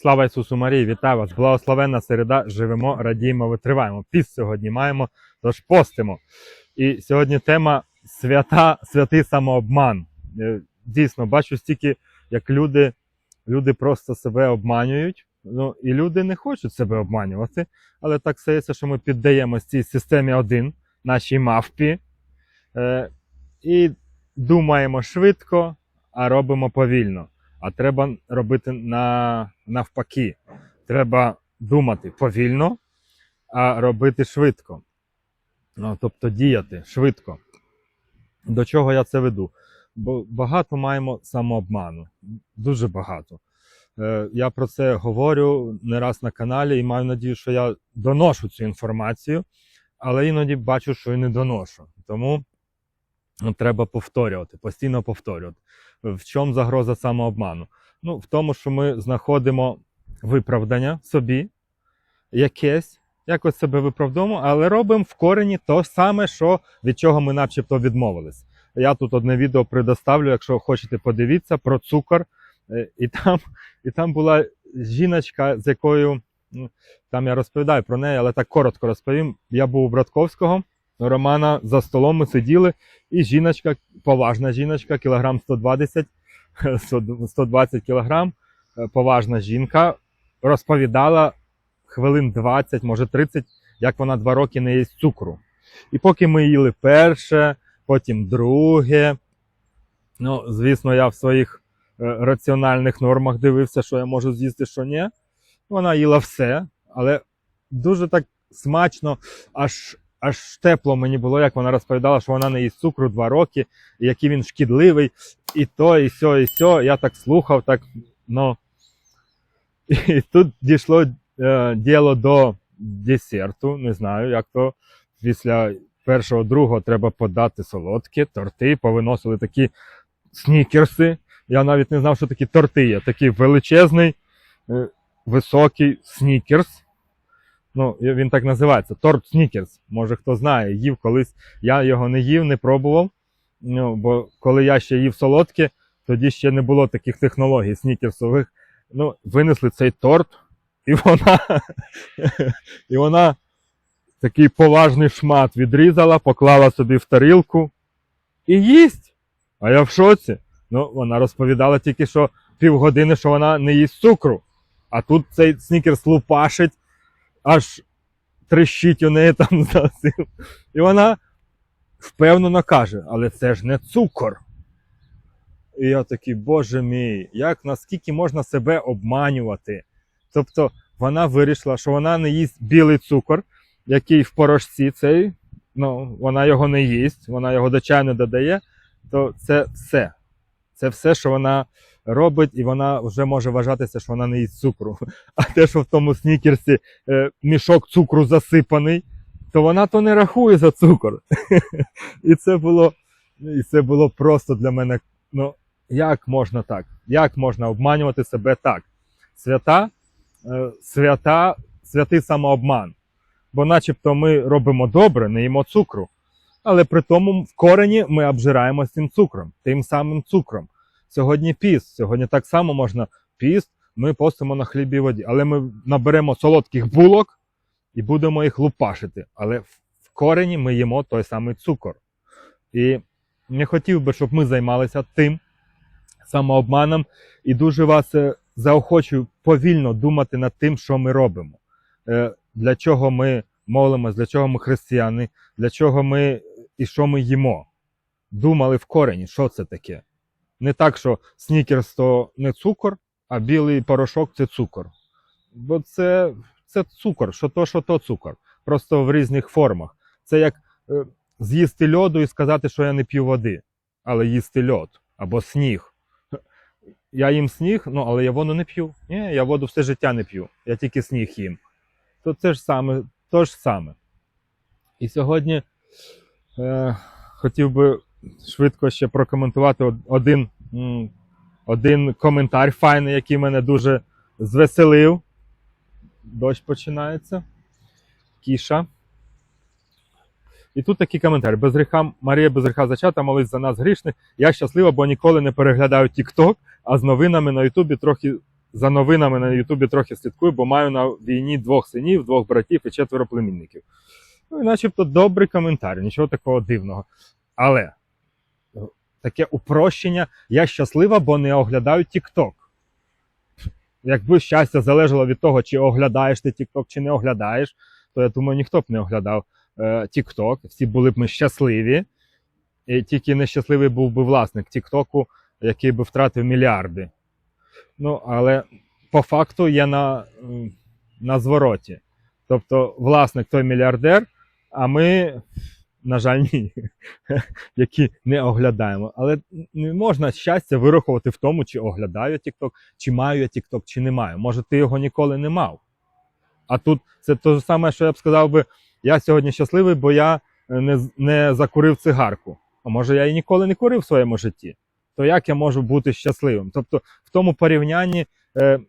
Слава Ісусу Марії, вітаю вас! Благословенна середа, живемо, радіємо, витриваємо. Піст сьогодні маємо, тож постимо. І сьогодні тема свята, святий самообман. Е, Дійсно, бачу стільки, як люди, люди просто себе обманюють. Ну, і люди не хочуть себе обманювати, але так стається, що ми піддаємось цій системі один, нашій мавпі, е, і думаємо швидко, а робимо повільно. А треба робити на, навпаки. Треба думати повільно, а робити швидко. Ну, тобто діяти швидко. До чого я це веду? Бо багато маємо самообману. Дуже багато. Е, Я про це говорю не раз на каналі і маю надію, що я доношу цю інформацію, але іноді бачу, що і не доношу. Тому ну, треба повторювати, постійно повторювати. В чому загроза самообману? Ну, в тому, що ми знаходимо виправдання собі, якесь, якось себе виправдовуємо, але робимо в корені то саме, що, від чого ми начебто відмовились. Я тут одне відео предоставлю, якщо хочете подивіться, про цукор. Е, І там, і там була жіночка, з якою ну, там я розповідаю про неї, але так коротко розповім. Я був у Братковського, Романа за столом ми сиділи, і жіночка, поважна жіночка, кілограм 120, 120 кілограм, е, поважна жінка, розповідала хвилин 20, може 30, як вона два роки не їсть цукру. І поки ми їли перше, потім друге. Ну, звісно, я в своїх е, раціональних нормах дивився, що я можу з'їсти, що ні. Вона їла все, але дуже так смачно, аж аж тепло мені було, як вона розповідала, що вона не їсть цукру два роки, і який він шкідливий, і то, і сьо, і сьо. Я так слухав, так, ну. І тут дійшло е, діло до десерту. Не знаю, як то після першого, другого треба подати солодкі, торти, повиносили такі снікерси. Я навіть не знав, що такі торти є. Такий величезний, е, високий снікерс. Ну, він так називається торт снікерс. Може хто знає, їв колись. Я його не їв, не пробував. Ну, бо коли я ще їв солодке, тоді ще не було таких технологій снікерсових. Ну, винесли цей торт, і вона, і вона такий поважний шмат відрізала, поклала собі в тарілку і їсть. А я в шоці. Ну, вона розповідала тільки, що півгодини, що вона не їсть цукру. А тут цей снікерс лупашить, аж трещить у неї там цим. І вона впевнено каже, але це ж не цукор. І я такий, боже мій, як наскільки можна себе обманювати? Тобто вона вирішила, що вона не їсть білий цукор, який в порошці цей, ну, вона його не їсть, вона його до чаю не додає, то це все. Це все, що вона робить, і вона вже може вважатися, що вона не їсть цукру. А те, що в тому снікерсі е, мішок цукру засипаний, то вона то не рахує за цукор. І це було, і це було просто для мене. Ну, як можна так? Як можна обманювати себе так? Свята, е, свята, святий самообман. Бо начебто ми робимо добре, не їмо цукру. Але при тому в корені ми обжираємося цим цукром, тим самим цукром. Сьогодні піст, сьогодні так само можна піст, ми постимо на хлібі воді. Але ми наберемо солодких булок і будемо їх лупашити. Але в корені ми їмо той самий цукор. І не хотів би, щоб ми займалися тим самообманом, і дуже вас е, заохочую повільно думати над тим, що ми робимо. Е, Для чого ми молимось, для чого ми християни, для чого ми і що ми їмо. Думали в корені, що це таке. Не так, що снікерс то не цукор, а білий порошок це цукор. Бо це, це цукор, що то, що то цукор. Просто в різних формах. Це як е, з'їсти льоду і сказати, що я не п'ю води, але їсти льод або сніг. Я їм сніг, ну але я воду не п'ю. Ні, я воду все життя не п'ю. Я тільки сніг їм. То це ж саме, то ж саме. І сьогодні е, хотів би швидко ще прокоментувати один, один коментар файний, який мене дуже звеселив. Дощ починається. Кіша. І тут такий коментар. Без гріха, Марія без гріха зачата, молись за нас грішних. Я щаслива, бо ніколи не переглядаю TikTok, а з новинами на Ютубі трохи за новинами на Ютубі трохи слідкую, бо маю на війні двох синів, двох братів і четверо племінників. Ну, і начебто добрий коментар, нічого такого дивного. Але таке упрощення, я щаслива, бо не оглядаю TikTok. Якби щастя залежало від того, чи оглядаєш ти TikTok, чи не оглядаєш, то я думаю, ніхто б не оглядав е, TikTok. Всі були б ми щасливі. І тільки нещасливий був би власник Тіктоку, який би втратив мільярди. Ну, але по факту є на, на звороті. Тобто власник той мільярдер, а ми, на жаль, ні, які не оглядаємо. Але не можна щастя вирахувати в тому, чи оглядаю TikTok, чи маю я TikTok, чи не маю. Може, ти його ніколи не мав. А тут це те саме, що я б сказав би, я сьогодні щасливий, бо я е, не, не закурив цигарку. А може я і ніколи не курив в своєму житті. То як я можу бути щасливим? Тобто в тому порівнянні е,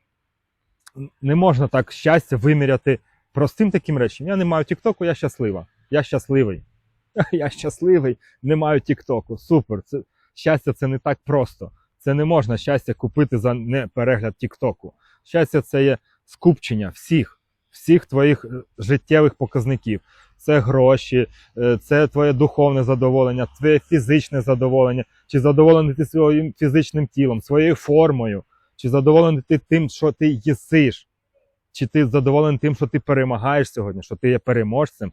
не можна так щастя виміряти простим таким реченням. Я не маю Тіктоку, я щаслива. Я щасливий. Я щасливий, не маю Тіктоку. Супер. Це, щастя це не так просто. Це не можна щастя купити за не перегляд Тіктоку. Щастя це є скупчення всіх, всіх твоїх е, життєвих показників. Це гроші, е, це твоє духовне задоволення, твоє фізичне задоволення, чи задоволений ти своїм фізичним тілом, своєю формою, чи задоволений ти тим, що ти їсиш, чи ти задоволений тим, що ти перемагаєш сьогодні, що ти є переможцем.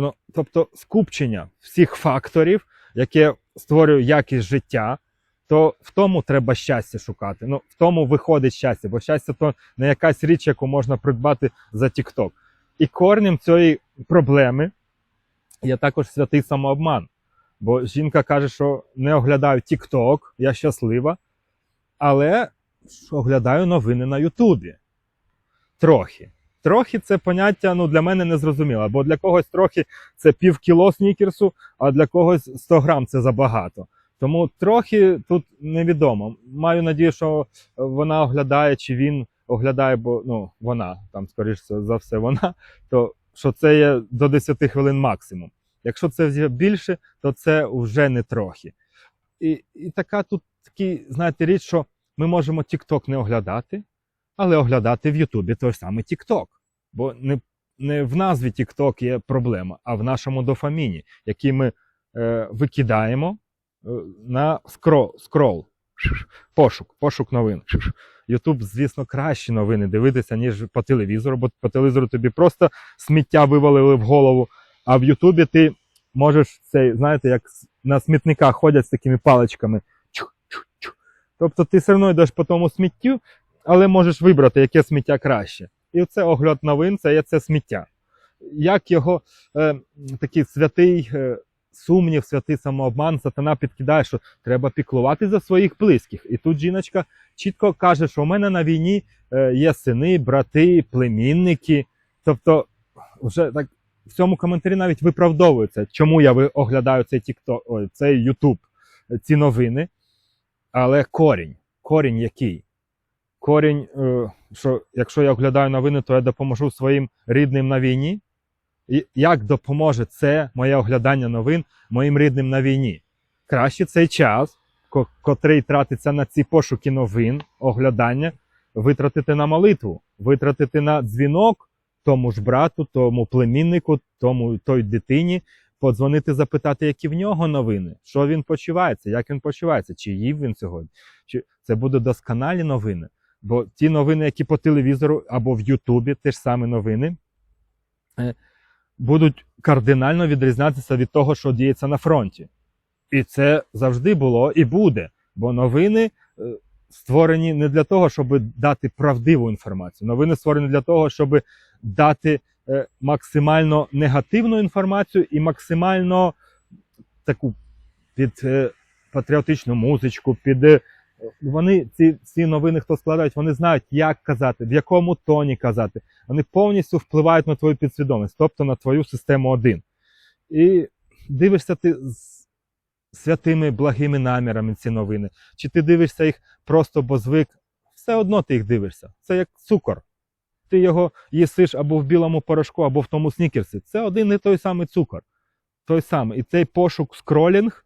Ну, тобто скупчення всіх факторів, яке створює якість життя, то в тому треба щастя шукати. Ну, в тому виходить щастя, бо щастя то не якась річ, яку можна придбати за TikTok. І корнем цієї проблеми є також святий самообман. Бо жінка каже, що не оглядаю TikTok, я щаслива, але оглядаю новини на Ютубі. Трохи. Трохи це поняття ну, для мене не зрозуміло, бо для когось трохи це пів кіло снікерсу, а для когось 100 грам це забагато. Тому трохи тут невідомо. Маю надію, що вона оглядає, чи він оглядає, бо ну, вона, там, скоріш за все, вона, то що це є до 10 хвилин максимум. Якщо це більше, то це вже не трохи. І, і така тут такий, знаєте, річ, що ми можемо TikTok не оглядати, але оглядати в Ютубі той самий TikTok. Бо не, не в назві TikTok є проблема, а в нашому дофаміні, який ми е, викидаємо е, на скрол, скрол. Пошук, пошук новин. Ютуб, звісно, кращі новини дивитися, ніж по телевізору, бо по телевізору тобі просто сміття вивалили в голову. А в Ютубі ти можеш цей, знаєте, як на смітниках ходять з такими паличками. Тобто ти все одно йдеш по тому сміттю, але можеш вибрати, яке сміття краще. І оце огляд новин, це є це сміття. Як його е, такий святий е, сумнів, святий самообман, сатана підкидає, що треба піклувати за своїх близьких. І тут жіночка чітко каже, що у мене на війні е, є сини, брати, племінники. Тобто, вже так в цьому коментарі навіть виправдовується, чому я оглядаю цей TikTok, цей е, ці новини. Але корінь, корінь який? Корінь, е, що якщо я оглядаю новини, то я допоможу своїм рідним на війні. І як допоможе це моє оглядання новин моїм рідним на війні? Краще цей час, ко- котрий тратиться на ці пошуки новин, оглядання, витратити на молитву, витратити на дзвінок тому ж брату, тому племіннику, тому той дитині, подзвонити, запитати, які в нього новини, що він почувається, як він почувається, чи їв він сьогодні. Чи це будуть досконалі новини? Бо ті новини, які по телевізору або в Ютубі, ті ж самі новини, е, будуть кардинально відрізнятися від того, що діється на фронті. І це завжди було і буде. Бо новини е, створені не для того, щоб дати правдиву інформацію. Новини створені для того, щоб дати е, максимально негативну інформацію і максимально таку під патріотичну музичку, під вони ці, ці новини, хто складають, вони знають, як казати, в якому тоні казати. Вони повністю впливають на твою підсвідомість, тобто на твою систему один. І дивишся ти з святими благими намірами ці новини, чи ти дивишся їх просто бо звик, все одно ти їх дивишся. Це як цукор. Ти його їсиш або в білому порошку, або в тому снікерсі. Це один і той самий цукор. Той самий. І цей пошук скролінг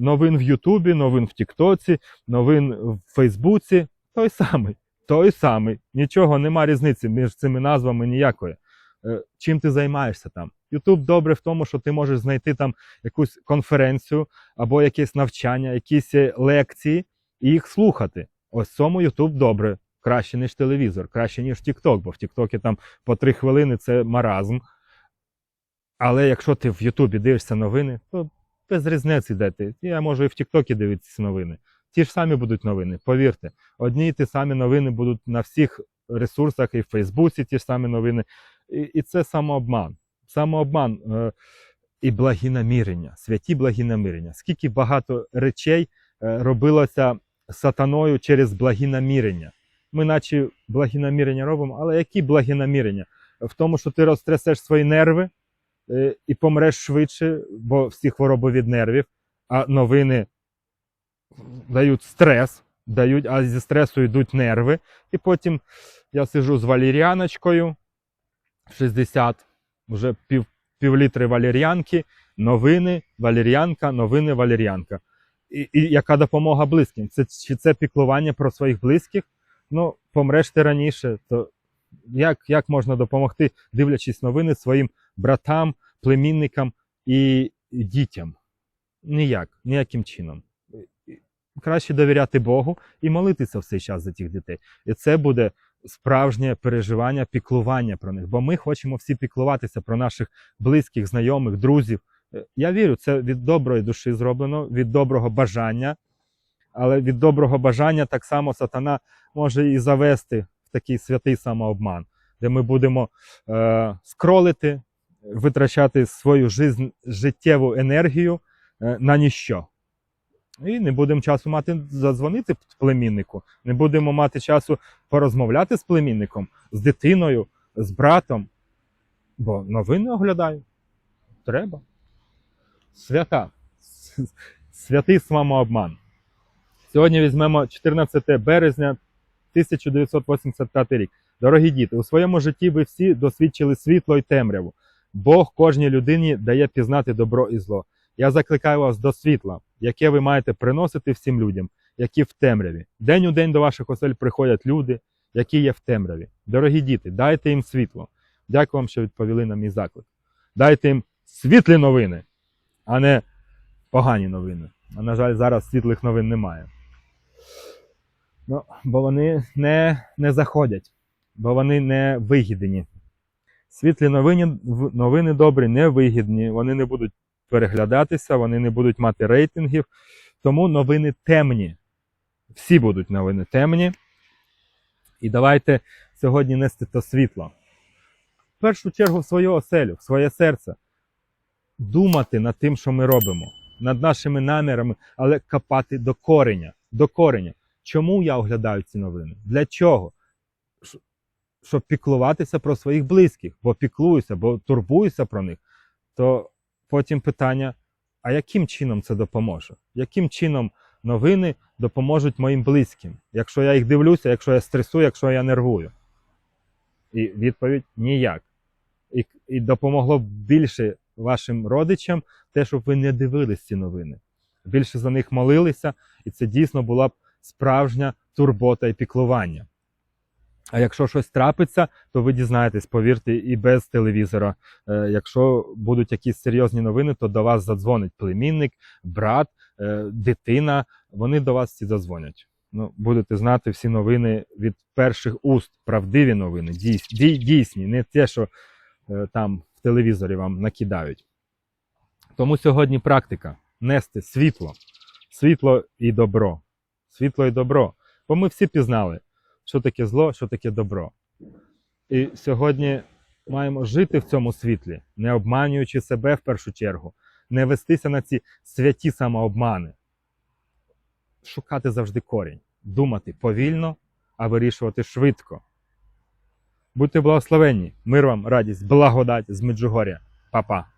новин в Ютубі, новин в Тіктоці, новин в Фейсбуці той самий. той самий. Нічого, нема різниці між цими назвами ніякої. Е, Чим ти займаєшся там? Ютуб добре в тому, що ти можеш знайти там якусь конференцію або якесь навчання, якісь е, лекції і їх слухати. Ось цьому Ютуб добре. Краще, ніж телевізор, краще, ніж TikTok, бо в TikTok там по три хвилини це маразм. Але якщо ти в Ютубі дивишся новини, то без різниці де. Я можу і в Тіктокі дивитися новини. Ті ж самі будуть новини, повірте. Одні і ті самі новини будуть на всіх ресурсах, і в Фейсбуці ті ж самі новини. І, і це самообман. Самообман е, і благі намірення, святі благі намірення. Скільки багато речей е, робилося сатаною через благі намірення. Ми, наче благі намірення робимо, але які благі намірення? В тому, що ти розтрясеш свої нерви і помреш швидше, бо всі хвороби від нервів, а новини дають стрес, дають, а зі стресу йдуть нерви. І потім я сижу з валіріаночкою 60, вже пів, пів літри валір'янки, новини, валір'янка, новини, валір'янка. І, і яка допомога близьким? Це, чи це піклування про своїх близьких? Ну, помреш ти раніше, то як, як можна допомогти, дивлячись новини своїм братам, племінникам і, дітям? Ніяк, ніяким чином. Краще довіряти Богу і молитися в цей час за тих дітей. І це буде справжнє переживання, піклування про них. Бо ми хочемо всі піклуватися про наших близьких, знайомих, друзів. Е, Я вірю, це від доброї душі зроблено, від доброго бажання. Але від доброго бажання так само сатана може і завести в такий святий самообман, де ми будемо е, скролити, витрачати свою життєву енергію е, на ніщо. І не будемо часу мати задзвонити племіннику, не будемо мати часу порозмовляти з племінником, з дитиною, з братом. Бо новини оглядаю. Треба. Свята. Святий самообман. Сьогодні візьмемо 14 березня 1985 рік. Дорогі діти, у своєму житті ви всі досвідчили світло і темряву. Бог кожній людині дає пізнати добро і зло. Я закликаю вас до світла, яке ви маєте приносити всім людям, які в темряві. День у день до ваших осель приходять люди, які є в темряві. Дорогі діти, дайте їм світло. Дякую вам, що відповіли на мій заклик. Дайте їм світлі новини, а не погані новини. А на жаль, зараз світлих новин немає. Ну, бо вони не, не заходять, бо вони не вигідні. Світлі новини, новини добрі, не вигідні, вони не будуть переглядатися, вони не будуть мати рейтингів. Тому новини темні. Всі будуть новини темні. І давайте сьогодні нести то світло. В першу чергу в свою оселю, в своє серце. Думати над тим, що ми робимо, над нашими намірами, але копати до кореня. До кореня. Чому я оглядаю ці новини? Для чого? Щоб піклуватися про своїх близьких, бо піклуюся, бо турбуюся про них. То потім питання: а яким чином це допоможе? Яким чином новини допоможуть моїм близьким, якщо я їх дивлюся, якщо я стресую, якщо я нервую? І відповідь ніяк. І, і допомогло б більше вашим родичам те, щоб ви не дивились ці новини. Більше за них молилися, і це дійсно була б справжня турбота і піклування. А якщо щось трапиться, то ви дізнаєтесь, повірте, і без телевізора. Е, якщо будуть якісь серйозні новини, то до вас задзвонить племінник, брат, е, дитина. Вони до вас всі задзвонять. Ну, будете знати всі новини від перших уст, правдиві новини, дійс- дій- дійсні, не те, що е, там в телевізорі вам накидають. Тому сьогодні практика нести світло, світло і добро. Світло і добро. Бо ми всі пізнали, що таке зло, що таке добро. І сьогодні маємо жити в цьому світлі, не обманюючи себе в першу чергу, не вестися на ці святі самообмани. Шукати завжди корінь, думати повільно, а вирішувати швидко. Будьте благословенні, мир вам, радість, благодать з Меджугоря. Па-па.